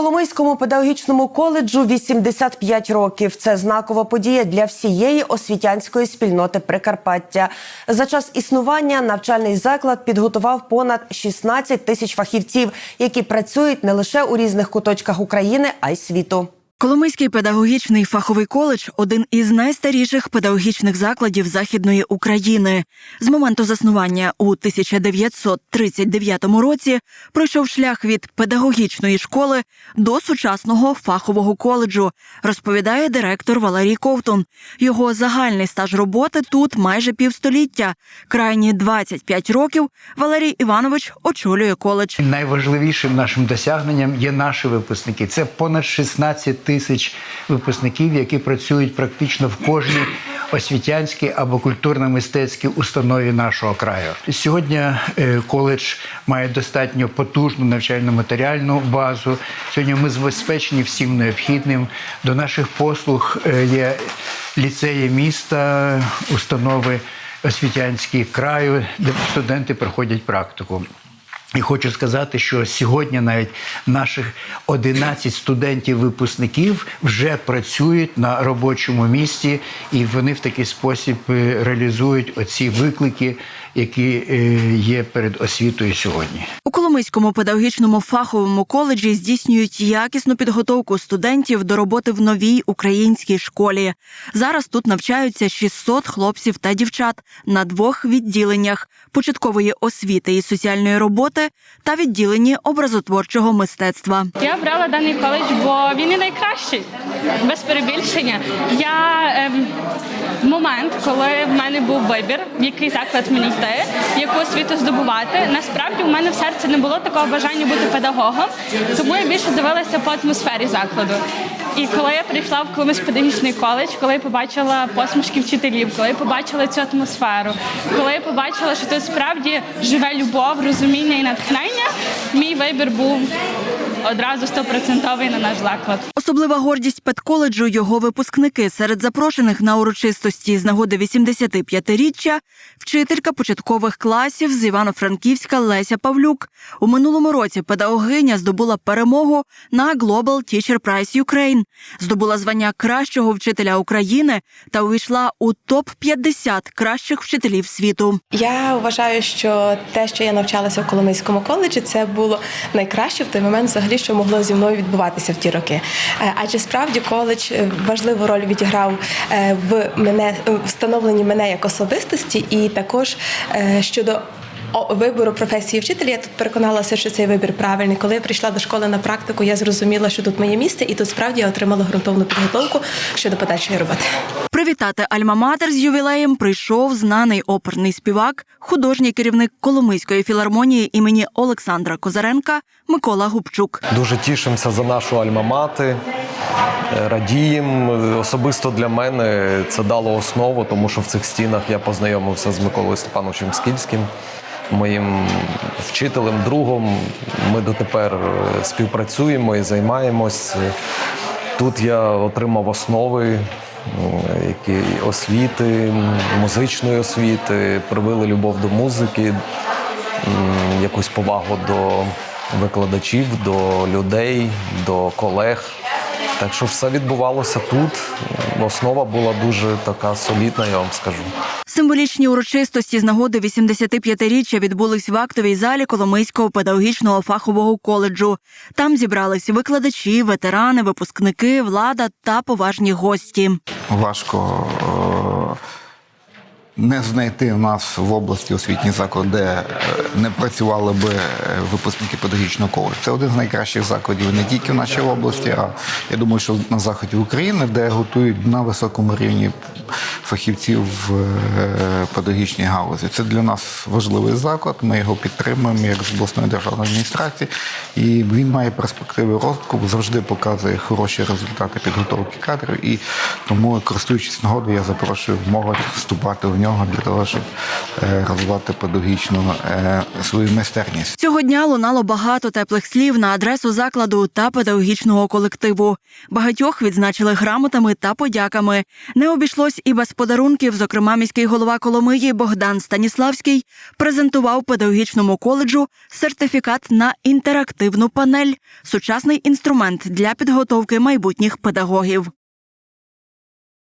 Коломийському педагогічному коледжу 85 років. Це знакова подія для всієї освітянської спільноти Прикарпаття. За час існування навчальний заклад підготував понад 16 тисяч фахівців, які працюють не лише у різних куточках України, а й світу. Коломийський педагогічний фаховий коледж один із найстаріших педагогічних закладів Західної України. З моменту заснування у 1939 році пройшов шлях від педагогічної школи до сучасного фахового коледжу, розповідає директор Валерій Ковтун. Його загальний стаж роботи тут майже півстоліття. Крайні 25 років Валерій Іванович очолює коледж. Найважливішим нашим досягненням є наші випускники. Це понад 16 тисяч випускників, які працюють практично в кожній освітянській або культурно-мистецькій установі нашого краю. Сьогодні е, коледж має достатньо потужну навчально-матеріальну базу. Сьогодні ми забезпечені всім необхідним. До наших послуг е, є ліцеї міста, установи освітянські краю, де студенти проходять практику. І хочу сказати, що сьогодні навіть наших 11 студентів-випускників вже працюють на робочому місці, і вони в такий спосіб е, реалізують оці виклики, які е, є перед освітою сьогодні. Коломийському педагогічному фаховому коледжі здійснюють якісну підготовку студентів до роботи в новій українській школі. Зараз тут навчаються 600 хлопців та дівчат на двох відділеннях початкової освіти і соціальної роботи та відділенні образотворчого мистецтва. Я обрала даний коледж, бо він і найкращий, без перебільшення. Я ем, момент, коли в мене був вибір, в який заклад мені йти, яку освіту здобувати, насправді у мене в серці не було такого бажання бути педагогом, тому я більше дивилася по атмосфері закладу. І коли я прийшла в Коломийський педагогічний коледж, коли я побачила посмішки вчителів, коли я побачила цю атмосферу, коли я побачила, що тут справді живе любов, розуміння і натхнення, мій вибір був одразу стопроцентовий на наш заклад. Особлива гордість педколеджу його випускники серед запрошених на урочистості з нагоди 85-річчя вчителька початкових класів з Івано-Франківська Леся Павлюк. У минулому році педагогиня здобула перемогу на Global Teacher Prize Ukraine, здобула звання кращого вчителя України та увійшла у топ 50 кращих вчителів світу. Я вважаю, що те, що я навчалася в Коломийському коледжі, це було найкраще в той момент, взагалі, що могло зі мною відбуватися в ті роки. Е, Адже справді коледж е, важливу роль відіграв е, в мене встановленні мене як особистості, і також щодо. Вибору професії вчителя я тут переконалася, що цей вибір правильний. Коли я прийшла до школи на практику, я зрозуміла, що тут моє місце, і тут справді я отримала ґрунтовну підготовку щодо подальшої роботи. Привітати Альма-Матер з ювілеєм прийшов знаний оперний співак, художній керівник Коломийської філармонії імені Олександра Козаренка Микола Губчук. Дуже тішимося за нашу альма-мати, е, радіємо. Особисто для мене це дало основу, тому що в цих стінах я познайомився з Миколою Степановичем Скільським, моїм вчителем, другом. Ми дотепер е, співпрацюємо і займаємось. Тут я отримав основи. ну, Які освіти, музичної освіти, привили любов до музики, якусь повагу до викладачів, до людей, до колег. Так що все відбувалося тут. Основа була дуже така солідна, я вам скажу. Символічні урочистості з нагоди 85-річчя відбулись в актовій залі Коломийського педагогічного фахового коледжу. Там зібрались викладачі, ветерани, випускники, влада та поважні гості. важко е, не знайти в нас в області освітній заклад, де не працювали би е, випускники педагогічного коледжу. Це один з найкращих закладів не тільки в нашій області, а я думаю, що на заході України, де готують на високому рівні фахівців в е, педагогічній галузі. Це для нас важливий заклад. Ми його підтримуємо як з обласної державної адміністрації, і він має перспективи розвитку, завжди показує хороші результати підготовки кадрів. І тому, користуючись нагодою, я запрошую молодь вступати в нього для того, щоб е, розвивати педагогічну е, свою майстерність. Цього дня лунало багато теплих слів на адресу закладу та педагогічного колективу. Багатьох відзначили грамотами та подяками. Не обійшлось і без подарунків. Зокрема, міський голова Коломиї Богдан Станіславський презентував педагогічному коледжу сертифікат на інтерактивну панель сучасний інструмент для підготовки майбутніх педагогів.